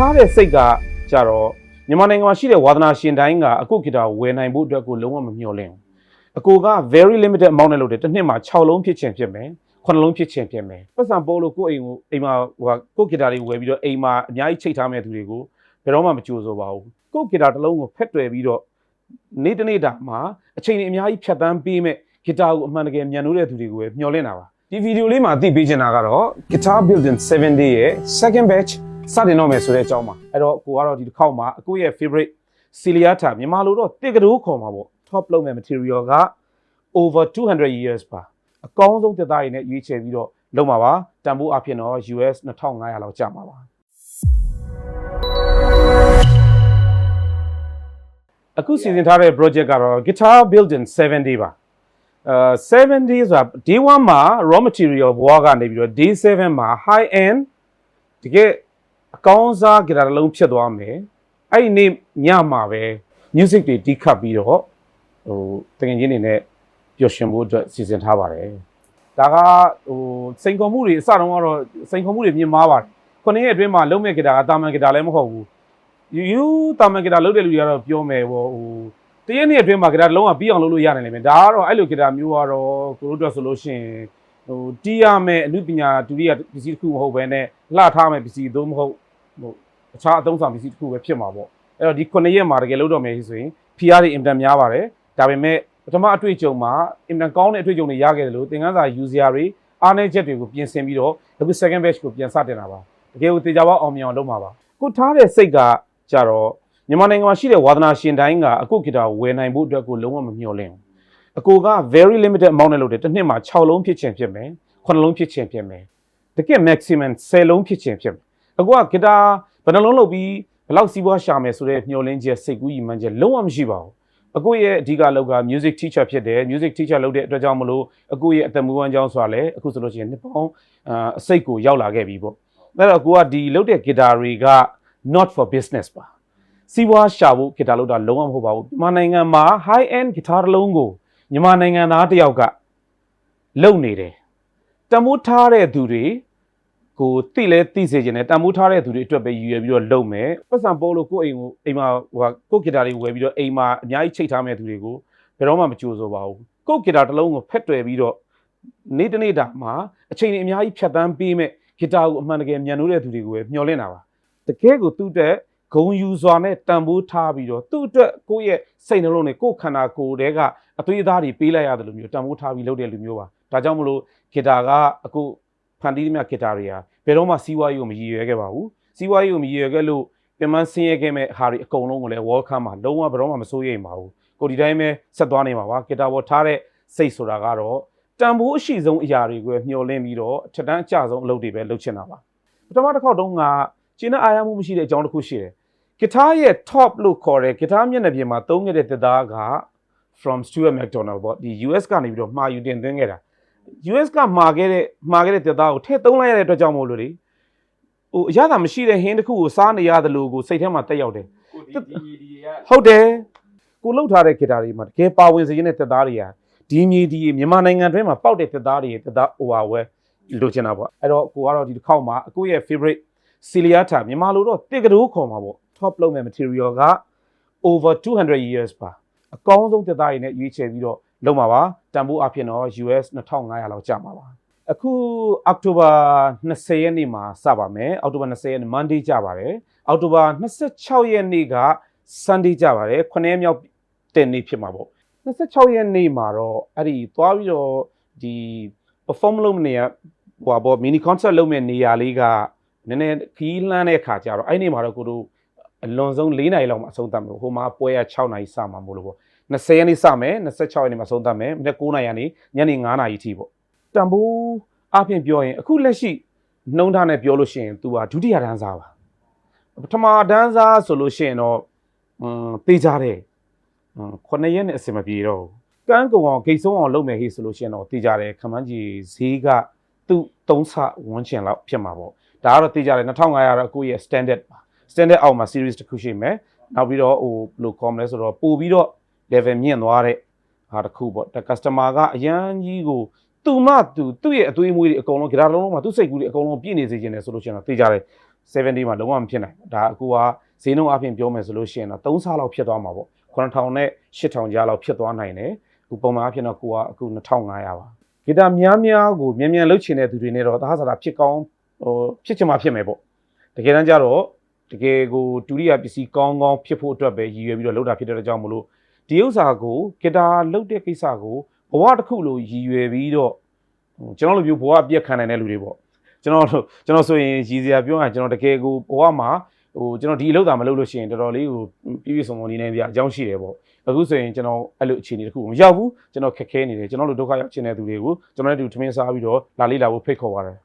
ထားတဲ့စိတ်ကကြတော့မြန်မာနိုင်ငံမှာရှိတဲ့ဝါသနာရှင်တိုင်းကအခုဂီတာဝယ်နိုင်ဖို့အတွက်ကိုလုံးဝမမျှော်လင့်ဘူးအကိုက very limited amount နဲ့လုပ်တယ်တစ်နှစ်မှာ6လုံးဖြစ်ချင်ဖြစ်မယ်9လုံးဖြစ်ချင်ဖြစ်မယ်ပတ်စံပိုးလို့ကိုယ့်အိမ်ကိုအိမ်မှာဟိုကိုယ့်ဂီတာတွေဝယ်ပြီးတော့အိမ်မှာအများကြီးချိတ်ထားမဲ့သူတွေကိုဘယ်တော့မှမကြိုးစိုးပါဘူးကိုယ့်ဂီတာတစ်လုံးကိုဖက်တွယ်ပြီးတော့နေ့တစ်နေ့တာမှာအချိန်ကြီးအများကြီးဖြတ်တန်းပေးမဲ့ဂီတာကိုအမှန်တကယ်မြန်လို့တဲ့သူတွေကိုပဲမျှော်လင့်တာပါဒီဗီဒီယိုလေးမှာသိပေးချင်တာကတော့ Guitar Building 7 Day ရဲ့ second batch စတင်တော့မယ်ဆိုတဲ့အကြောင်းပါအဲ့တော့ကိုကတော့ဒီတစ်ခေါက်မှာအကိုရဲ့ favorite Ciliata မြန်မာလိုတော့တစ်ကတိုးခေါ်မှာပေါ့ top လုပ်မဲ့ material က over 200 years ပါအကောင်းဆုံးတက်သားရည်နဲ့ရွေးချယ်ပြီးတော့လုပ်မှာပါတန်ဖိုးအဖြစ်တော့ US 2500လောက်ကျမှာပါအခုစီစဉ်ထားတဲ့ project ကတော့ guitar building 7 day ပါအဲ7 days ဆိုတာ day 1မှာ raw material ဘွားကနေပြီးတော့ day 7မှာ high end တကယ် အကောင်းစားဂီတာတစ်လုံးဖြစ်သွားမယ်အဲ့ဒီနေ့ညမှာပဲ music တွေတီးခတ်ပြီးတော့ဟိုတကယ်ချင်းနေနဲ့ပျော်ရွှင်ဖို့အတွက်စီစဉ်ထားပါတယ်ဒါကဟိုစိန်ခေါ်မှုတွေအစတုန်းကတော့စိန်ခေါ်မှုတွေမြင်မာပါတယ်ခုနှစ်ရက်အတွင်းမှာလုံးမဲ့ဂီတာကတာမန်ဂီတာလည်းမဟုတ်ဘူးယူယူတာမန်ဂီတာလုပ်တဲ့လူတွေကတော့ပြောမယ်ဟိုဟိုတရက်နေ့အတွင်းမှာဂီတာတစ်လုံးကပြီးအောင်လုပ်လို့ရနိုင်လိမ့်မယ်ဒါကတော့အဲ့လိုဂီတာမျိုးကတော့ကိုတို့အတွက်ဆိုလို့ရှိရင် ဟိုတီးရမယ်အမှုပညာဒုတိယပစ္စည်းတစ်ခုမဟုတ်ဘဲနဲ့လှထားမယ်ပစ္စည်းသို့မဟုတ်ဟိုအခြားအသုံးဆောင်ပစ္စည်းတစ်ခုပဲဖြစ်မှာပေါ့အဲ့တော့ဒီခုနှစ်ရက်မှာတကယ်လုပ်တော့မယ်ဆိုရင် PR တွေအင်တန်များပါတယ်ဒါပေမဲ့ပထမအတွေ့အကြုံမှာအင်တန်ကောင်းတဲ့အတွေ့အကြုံတွေရခဲ့တယ်လို့သင်ခန်းစာ user တွေအားနည်းချက်တွေကိုပြင်ဆင်ပြီးတော့အခု second batch ကိုပြန်စတင်တာပါတကယ်ကိုတေချာပေါက်အောင်မြင်အောင်လုပ်မှာပါကိုထားတဲ့စိတ်ကကြတော့မြန်မာနိုင်ငံမှာရှိတဲ့ဝါသနာရှင်တိုင်းကအခုဂီတာဝယ်နိုင်ဖို့အတွက်ကိုလုံးဝမမျှော်လင့်ဘူး အကိုက very limited amount နဲ့လုပ်တယ်တစ်နှစ်မှာ6လုံးဖြစ်ချင်ဖြစ်မယ်9လုံးဖြစ်ချင်ဖြစ်မယ်တကယ် maximum 10လုံးဖြစ်ချင်ဖြစ်မယ်အကိုကဂီတာဘယ်နှလုံးလုပ်ပြီးဘယ်လောက်စီးပွားရှာမယ်ဆိုတဲ့မျှော်လင့်ချက်စိတ်ကူးရည်မှန်းချက်လုံးဝမရှိပါဘူးအကိုရဲ့အဓိကလောက်က music teacher ဖြစ်တယ် music teacher လုပ်တဲ့အတွက်ကြောင့်မလို့အကိုရဲ့အသက်မွေးဝမ်းကြောင်းဆိုတာလည်းအခုဆိုလို့ရှိရင်နှစ်ပေါင်းအာအစိတ်ကိုရောက်လာခဲ့ပြီပေါ့အဲ့တော့ကိုကဒီလုပ်တဲ့ guitar တွေက not for business ပါစီးပွားရှာဖို့ guitar လုပ်တာလုံးဝမဟုတ်ပါဘူးမြန်မာနိုင်ငံမှာ high end guitar တစ်လုံးကို မြန်မာနိုင်ငံသားတစ်ယောက်ကလုပ်နေတယ်တမိုးထားတဲ့သူတွေကိုတိလဲတိစေခြင်းနဲ့တမိုးထားတဲ့သူတွေအတွက်ပဲရည်ရွယ်ပြီးတော့လုပ်မယ်ပတ်စံပိုးလို့ကိုယ့်အိမ်ကိုအိမ်မှာဟိုဟာကိုယ့် guitar တွေဝယ်ပြီးတော့အိမ်မှာအများကြီးချိတ်ထားမဲ့သူတွေကိုဘယ်တော့မှမကြိုးစိုးပါဘူးကိုယ့် guitar တစ်လုံးကိုဖက်တွယ်ပြီးတော့နေ့တစ်နေ့တာမှာအချိန်ကြီးအများကြီးဖြတ်တန်းပေးမဲ့ guitar ကိုအမှန်တကယ်မြန်လို့တဲ့သူတွေကိုပဲမျှော်လင့်တာပါတကယ်ကိုသူ့တက် ဂုံယူစွာနဲ့တန်ဖိုးထားပြီးတော့သူ့အတွက်ကိုယ့်ရဲ့စိတ်နှလုံးနဲ့ကိုယ့်ခန္ဓာကိုယ်တဲကအသွေးအသားတွေပေးလိုက်ရတယ်လို့မျိုးတန်ဖိုးထားပြီးလုပ်တဲ့လူမျိုးပါဒါကြောင့်မလို့ဂီတာကအခုဖန်တီးသမျှဂီတာတွေဟာဘယ်တော့မှစီးပွားရေးကိုမရည်ရွယ်ခဲ့ပါဘူးစီးပွားရေးကိုမရည်ရွယ်ခဲ့လို့ပြန်မဆင်းရဲခဲ့မဲ့ဟာတွေအကုန်လုံးကိုလည်း welcome မှာလုံးဝဘယ်တော့မှမစိုးရိမ်ပါဘူးကိုဒီတိုင်းပဲဆက်သွားနေမှာပါဂီတာပေါ်ထားတဲ့စိတ်ဆိုတာကတော့တန်ဖိုးအရှိဆုံးအရာတွေကိုမျှော်လင့်ပြီးတော့ထက်တန်းအကျဆုံးအလုပ်တွေပဲလုပ်ချင်တာပါပထမတစ်ခေါက်တုန်းက ကျင်းတဲ့အာရမှုမရှိတဲ့အကြောင်းတစ်ခုရှိတယ်ဂီတာရဲ့ top လို့ခေါ်တဲ့ဂီတာမျက်နှာပြင်မှာသုံးခဲ့တဲ့သစ်သားက from Stuart McDonald ပေါ့ဒီ US ကနေပြီးတော့မှာယူတင်သွင်းခဲ့တာ US ကမှာခဲ့တဲ့မှာခဲ့တဲ့သစ်သားကိုထည့်သုံးလိုက်ရတဲ့အတွက်ကြောင့်မို့လို့လေဟိုအရသာမရှိတဲ့ဟင်းတစ်ခုကိုစားနေရတယ်လို့ကိုစိတ်ထဲမှာတက်ရောက်တယ်ကိုဒီဒီဒီကဟုတ်တယ်ကိုလှုပ်ထားတဲ့ဂီတာတွေမှာတကယ်ပါဝင်စေခြင်းတဲ့သစ်သားတွေကဒီမြေဒီမြန်မာနိုင်ငံတွင်းမှာပေါက်တဲ့သစ်သားတွေသစ်သားဟိုဟာဝဲလိုချင်တာပေါ့အဲ့တော့ကိုကတော့ဒီတစ်ခေါက်မှာအကိုရဲ့ favorite Ciliata မြန်မာလိုတော့တစ်ကတိုးခေါ်မှာပေါ့ top လုပ်မဲ့ material က over 200 years ပါအကောင်းဆုံးသစ်သားတွေနဲ့ရွေးချယ်ပြီးတော့လုပ်မှာပါတန်ဖိုးအဖြစ်တော့ US 2500လောက်ကျမှာပါအခုအောက်တိုဘာ20ရက်နေ့မှာစပါမယ်အောက်တိုဘာ20ရက်နေ့ Monday ကျပါတယ်အောက်တိုဘာ26ရက်နေ့က Sunday ကြပါတယ်9ရက်မြောက်တဲ့နေ့ဖြစ်မှာပေါ့26ရက်နေ့မှာတော့အဲ့ဒီသွားပြီးတော့ဒီ perform လုပ်နေရဟိုပါပေါ့ mini concert လုပ်မဲ့နေရာလေးက နည်းနည်းခီးလှမ်းတဲ့ခါကျတော့အဲ့ဒီမှာတော့ကိုတို့အလွန်ဆုံး၄နာရီလောက်မှအဆုံးသတ်မယ်ဟိုမှာပွဲရ6နာရီစမှာမို့လို့ပေါ့20ရက်နေ့စမယ်26ရက်နေ့မှာဆုံးသတ်မယ်မနေ့9နာရီကနေညနေ9နာရီထိပေါ့တန်ဖိုးအပြင်ပြောရင်အခုလက်ရှိနှုံးထားနဲ့ပြောလို့ရှိရင် तू ဟာဒုတိယဒန်းစားပါပထမဒန်းစားဆိုလို့ရှိရင်တော့음တေးကြတယ်ခုနှစ်ရက်နဲ့အဆင်မပြေတော့ကန်းကုံအောင်ဂိတ်ဆုံးအောင်လုပ်မယ်ဟေ့ဆိုလို့ရှိရင်တော့တေးကြတယ်ခမန်းကြီးဈေးကသူ့သုံးဆဝန်းကျင်လောက်ဖြစ်မှာပေါ့ ဒါကတော့တေးကြတယ်2500တော့အခုရဲ့ standard ပါ standard အောက်မှာ series တစ်ခုရှိမယ်နောက်ပြီးတော့ဟိုဘယ်လိုကောမလဲဆိုတော့ပို့ပြီးတော့ level မြင့်သွားတဲ့ဟာတစ်ခုပေါ့ဒါ customer ကအရန်ကြီးကိုသူ့မသူသူ့ရဲ့အသွေးမွေးတွေအကုန်လုံးကြတာလုံးလုံးမှာသူ့စိတ်ကူးတွေအကုန်လုံးပြည့်နေစေခြင်းတယ်ဆိုလို့ရှိရင်တော့တေးကြတယ်70မှာလုံးဝမဖြစ်နိုင်ဘူးဒါအခုကဈေးနှုန်းအပြင်ပြောမယ်ဆိုလို့ရှိရင်တော့3ဆလောက်ဖြစ်သွားမှာပေါ့9000နဲ့8000ကြားလောက်ဖြစ်သွားနိုင်တယ်အခုပုံမှန်အဖြစ်တော့ကိုကအခု2500ပါဂီတာများများကိုမြန်မြန်လှုပ်ချင်တဲ့သူတွေနဲ့တော့သဟဇာတာဖြစ်ကောင်း ဟိုဖြစ်ချင်မှဖြစ်မယ်ပေါ့တကယ်တမ်းကျတော့တကယ်ကိုဒုတိယပစ္စည်းကောင်းကောင်းဖြစ်ဖို့အတွက်ပဲရည်ရွယ်ပြီးတော့လှုပ်တာဖြစ်တဲ့အတွက်ကြောင့်မလို့ဒီဥစ္စာကိုဂီတာလှုပ်တဲ့ကိစ္စကိုဘဝတစ်ခုလိုရည်ရွယ်ပြီးတော့ဟိုကျွန်တော်လိုမျိုးဘဝအပြက်ခံနိုင်တဲ့လူတွေပေါ့ကျွန်တော်တို့ကျွန်တော်ဆိုရင်ရည်စရာပြောရင်ကျွန်တော်တကယ်ကိုဘဝမှာဟိုကျွန်တော်ဒီအလုပ်တာမလုပ်လို့ရှိရင်တော်တော်လေးဟိုပြည့်ပြည့်စုံစုံနေနေပြအကြောင်းရှိတယ်ပေါ့အခုဆိုရင်ကျွန်တော်အဲ့လိုအခြေအနေတစ်ခုမရောက်ဘူးကျွန်တော်ခက်ခဲနေတယ်ကျွန်တော်တို့ဒုက္ခရောက်ချင်တဲ့သူတွေကိုကျွန်တော်တို့ထမင်းစားပြီးတော့လာလေးလာဖို့ဖိတ်ခေါ်ပါတယ်